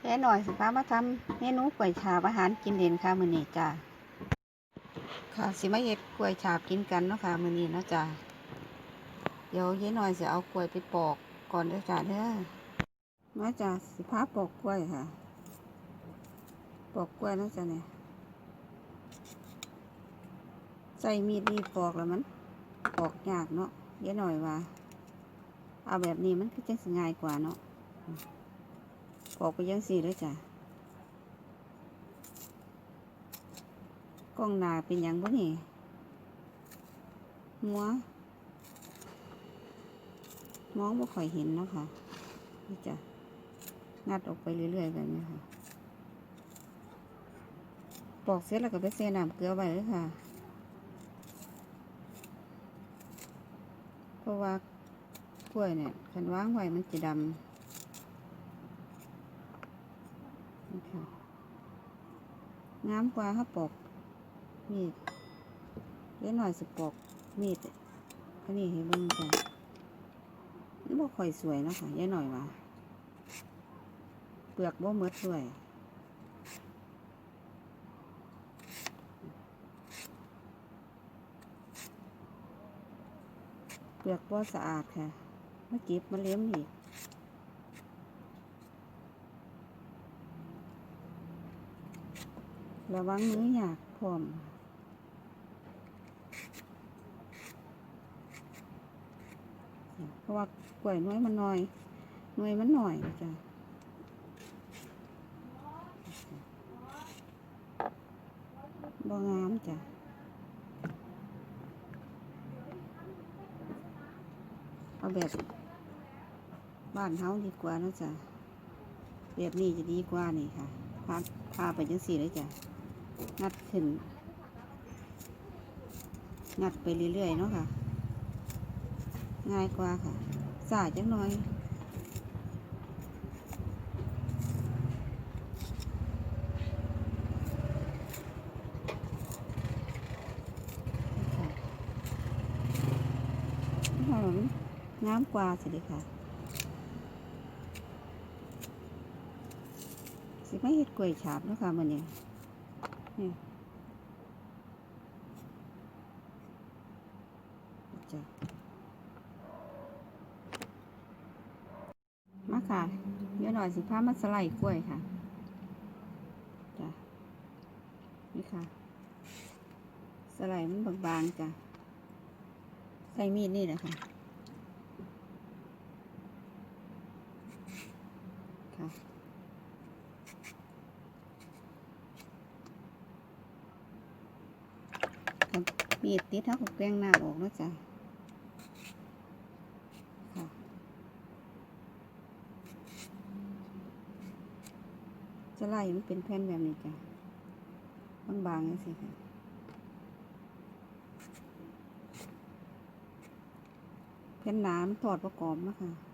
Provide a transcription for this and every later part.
แค่หน่อยสิพามาทำเมนูกล้วยฉาบอาหารกินเด่นค่ะมื้อนี้จ้าค่ะสิมาเฮ็ดกล้วยฉาบกินกันเนาะค่ะมื้อนี้เนาะจ้าเดี๋ยวยายหน่อยสิเอากล้วยไปปอกก่อนเด้อจ้าเด้อมาจ้าสิพาปอกกล้วยค่ะ ปอกกล้วยเนาะจ้าเนี่ยใส่มีดนี่ปอกแล้วมันปอกยากเนาะยายหน่อยว่าเอาแบบนี้มันคือจังสิง่ายกว่าเนาะ ปอกไปยังสี่เลยจ้ะกล้องหนาเป็นยังบ่นี่หัวมองบ่ค่อยเห็นเนาะค่ะนี่จ้ะงัดออกไปเรื่อยๆแบบนี้ค่ะ ปอกเสร็จแล้วก็ไปเซน้ำเกลือไว้เลยค่ะ เพราะว่ากล้วยเนี่ยคันวางไว้มันจะดำ นี่ค่ะงามกว่าเขาปอกมีดเล็กหน่อยสิปอกมีดอันนี้ให้เบิ่งจ้ะมันบ่ค่อยสวยเนาะค่ะยายหน่อยว่าเปลือกบ่หมดด้วยเปลือกบ่สะอาดค่ะมาเก็บมาเลี้ยมอีก ระวังมืออยากพร้อมเพราะว่ากล้วยน้อยมันน้อยน่วยมันหน่อยจ้ะบ่งามจ้ะเอาแบบบ้านเฮาดีกว่านะจ้ะแบบนี้จะดีกว่านี่ค่ะพาพาไปจังสี่เลยจ้ะ งัดขึ้น งัดไปเรื่อยๆเนาะค่ะ ง่ายกว่าค่ะสายจังหน่อยหอมงามกว่าสิเดีค่ะ สิไม่เห็ดกล้วยฉาบเนาะค่ะมันเนี่ย นี่จ้ะมาค่ะเดี๋ยวหน่อยสิพามาสไลด์กล้วยค่ะจ้ะนี่ค่ะ สไลด์มันบางๆจ้ะใส่มีดนี่แหละค่ะค่ะ มีดติดเท่ากับแป้งหน้าออกแล้วจ้ะจะไล่มันเป็นแผ่นแบบนี้จ้ะบางๆนี่สิค่ะแผ่นหนามถอดประกอบมาค่ะ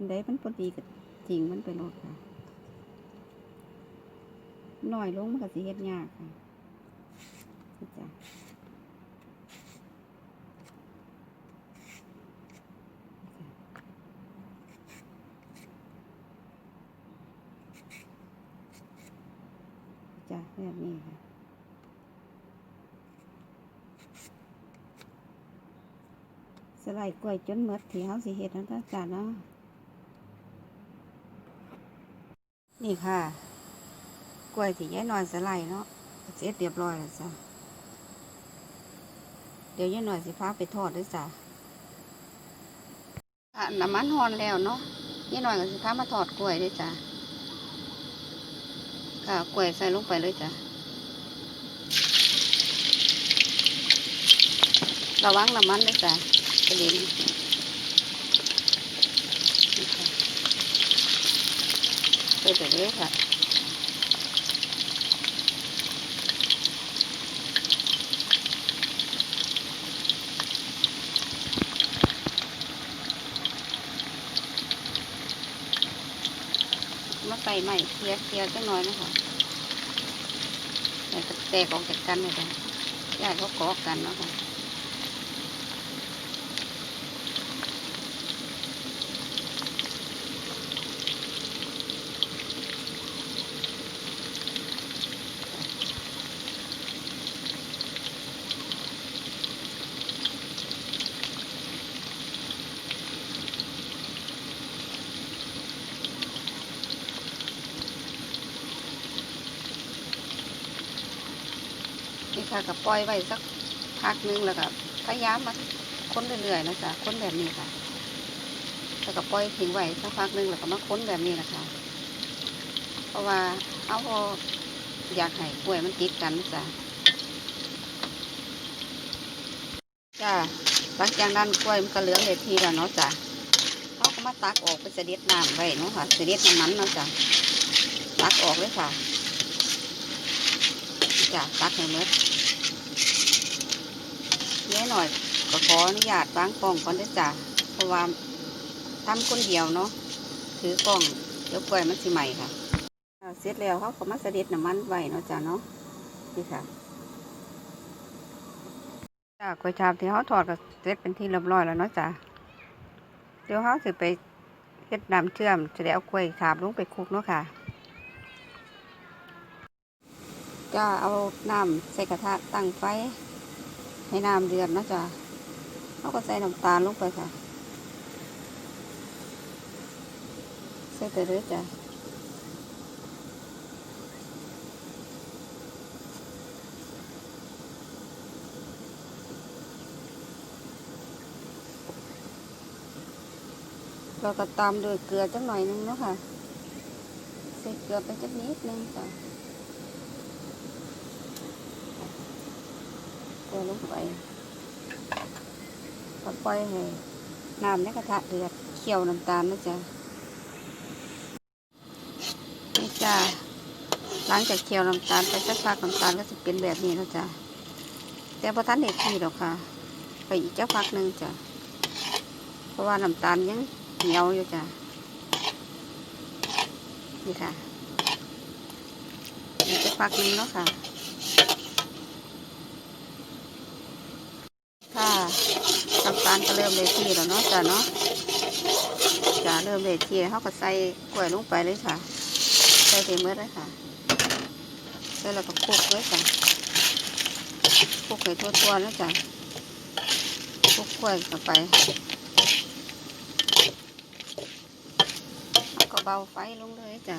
อันใดมันพอดีกับจริงมันไปโลดค่ะหน่อยลงมันก็สิเฮ็ดยากค่ะจ้ะจ้ะแบบนี้ค่ะสไลด์กล้วยจนหมดที่เฮาสิเฮ็ดนั่นก็จ้ะเนาะ นี่ค่ะ กล้วยที่ยายนอนสไลด์เนาะเสร็จเรียบร้อยแล้วจ้ะเดี๋ยวยายหน่อยสิพาไปทอดด้วยจ้ะน้ำมันหอนแล้วเนาะยายหน่อยก็สิพามาทอดกล้วยด้วยจ้ะค่ะกล้วยใส่ลงไปเลยจ้ะระวังน้ำมันด้วยจ้ะกระเด็นค่ะ ไปเดี๋ยวนี้ค่ะมาใส่ใหม่เคลียร์เคลียร์จังน้อยนะคะแต่แตกออกจากกันเลยจ้ะญาติเขากาะกันเนาะค่ะ นี่ค่ะก็ปล่อยไว้สักพักนึงแล้วก็พยายามมาค้นเรื่อยๆนะจ๊ะค้นแบบนี้ค่ะแล้วก็ปล่อยทิ้งไว้สักพักนึงแล้วก็มาค้นแบบนี้นะคะ เพราะว่าเอาพออยากให้กล้วยมันติดกันนะจ๊ะจ้าหลังจากนั้นกล้วยมันก็เหลืองเลยทีแล้วเนาะจ้ะเขาก็มาตักออกไปเสด็จน้ำไว้เนาะค่ะเสด็จน้ำมันเนาะจ้ะตักออกเลยค่ะจ้ะตักให้หมดเยอ หน่อยก็ขออนุญาตวางกล้องก่อนเด้จ้ะเพราะว่าทำคนเดียวเนาะถือกล้องเดี๋ยวกล้วยมันสิใหม่ค่ะเสร็จแล้วเขาก็มาเสด็จน้ำมันไว้เนาะจ้ะเนาะนี่ค่ะจ้ากล้วยชาบที่เขาทอดก็เสร็จเป็นที่เรียบร้อยแล้วเนาะจ้ะเดี๋ยวเขาสิไปเฮ็ดน้ำเชื่อมจะได้เอากล้วยชาบลงไปคลุกเนาะค่ะจ้าเอาน้ำใส่กระทะตั้งไฟ ให้น้ำเดือดนะจ๊ะเราก็ใส่น้ำตาลลงไปค่ะ ใส่ไปเลยจ้ะเราก็ตามด้วยเกลือจักหน่อยนึงเนาะค่ะ ใส่เกลือไปจักนิดนึงจ้ะ เกลือลงไปก็ปล่อยให้น้ำในกระทะเดือดเคี่ยวน้ำตาลนะจ๊ะนี่จ้าหลังจากเคี่ยวน้ำตาลไปสักพักน้ำตาลก็จะเป็นแบบนี้แล้วจ้ะแต่พอท่านเด็ดที่หรอกค่ะ ไปอีกเจ้าพักหนึ่งจ้ะเพราะว่าน้ำตาลยังเหนียวอยู่จ้ะนี่ค่ะอีกเจ้าพักหนึ่งเนาะค่ะน้ำตาลก็เริ่มเลยที่แล้วเนาะจ้ะเนาะจ้ะเริ่มเลยที่เขาก็ใส่กล้วยลงไปเลยค่ะ ใส่เต็มเมื่อเลยค่ะใส่แล้วก็คลุกเลยค่ะคลุกให้ทั่วๆแล้วจ้ะคลุกกล้วยเข้าไปแล้วก็เบาไฟลงเลยจ้ะ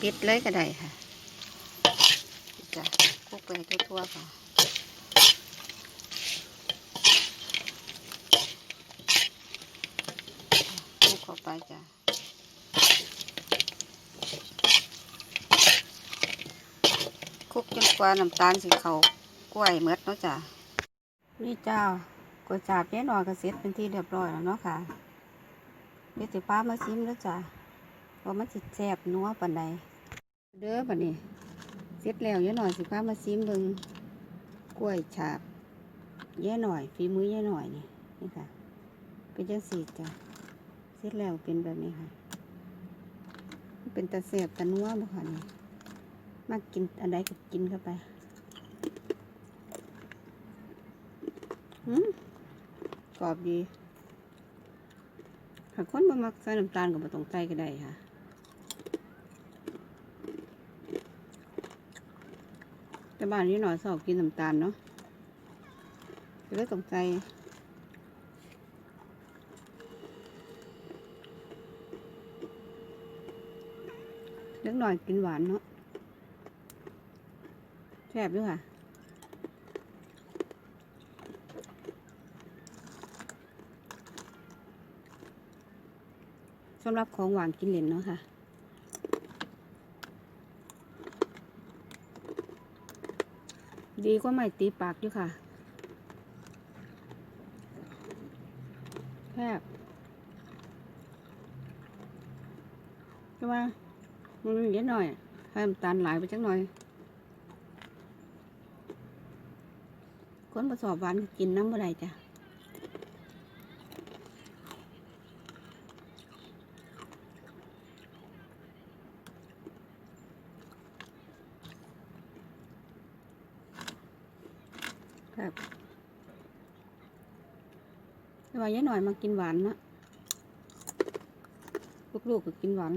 ปิดเลยก็ได้ค่ะจ้ะคลุกไปทั่วๆค่ะ คลุกเข้า ไปจ้ะคุกจนกว่าน้ำตาลสิเขากล้วยเมดเนาะจ้ะนี่เจ้ากวยจับเย้หน่อยก็เสร็จเป็นที่เรียบร้อยแล้วเนาะค่ะเดี๋ยวสิป้ามาซิมแล้วจ้ะว่ามันสิแซ่บนัวปานใดเด้อบัดนี้เสร็จแล้วเย้หน่อยสิป้ามาซิมเบิ่งกล้วยฉาบเย้หน่อยฝีมือเย้หน่อยนี่นี่ค่ะเป็นจังสีจ้ะ สร็จแล้วเป็นแบบนี้ค่ะ เป็นตะเสียบตะนัวบ่ค่ะนี่มากินอันใดก็กินเข้าไปหืมกรอบดีถ้าคนบ่มักใส่น้ำตาลก็บ่ต้องใส่ก็ได้ค่ะแต่บ้านนี้หน่อยชอบกินน้ำตาลเนาะก็เลยต้องใส่ กหน่อยกินหวานเนาะแซ่บด้วยค่ะสำหรับของหวานกินเหลนเนาะค่ะดีกว่าไม่ตีปากอยู่ค่ะแซ่บใช่ไหม มันเยอะหน่อยให้น้ำตาลหลายไปจักหน่อย คนประสอบหวานก็กินน้ำบ่ได้จ้ะครับแต่ว่ายายหน่อยมากินหวานนะ ลูกๆก็กินหวาน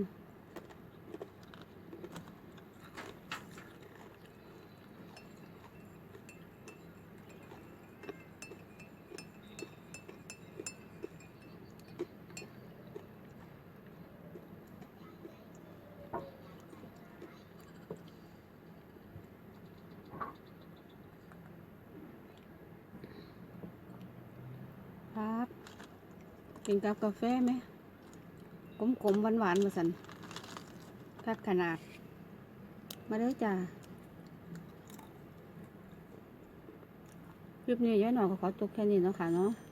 ครับ กินกับกาแฟไหมกลมๆหวานๆมาสันคักขนาด มาเด้อจ้าคลิปนี้ย้ายหน่อยก็ขอจบแค่นี้เนาะค่ะเนาะ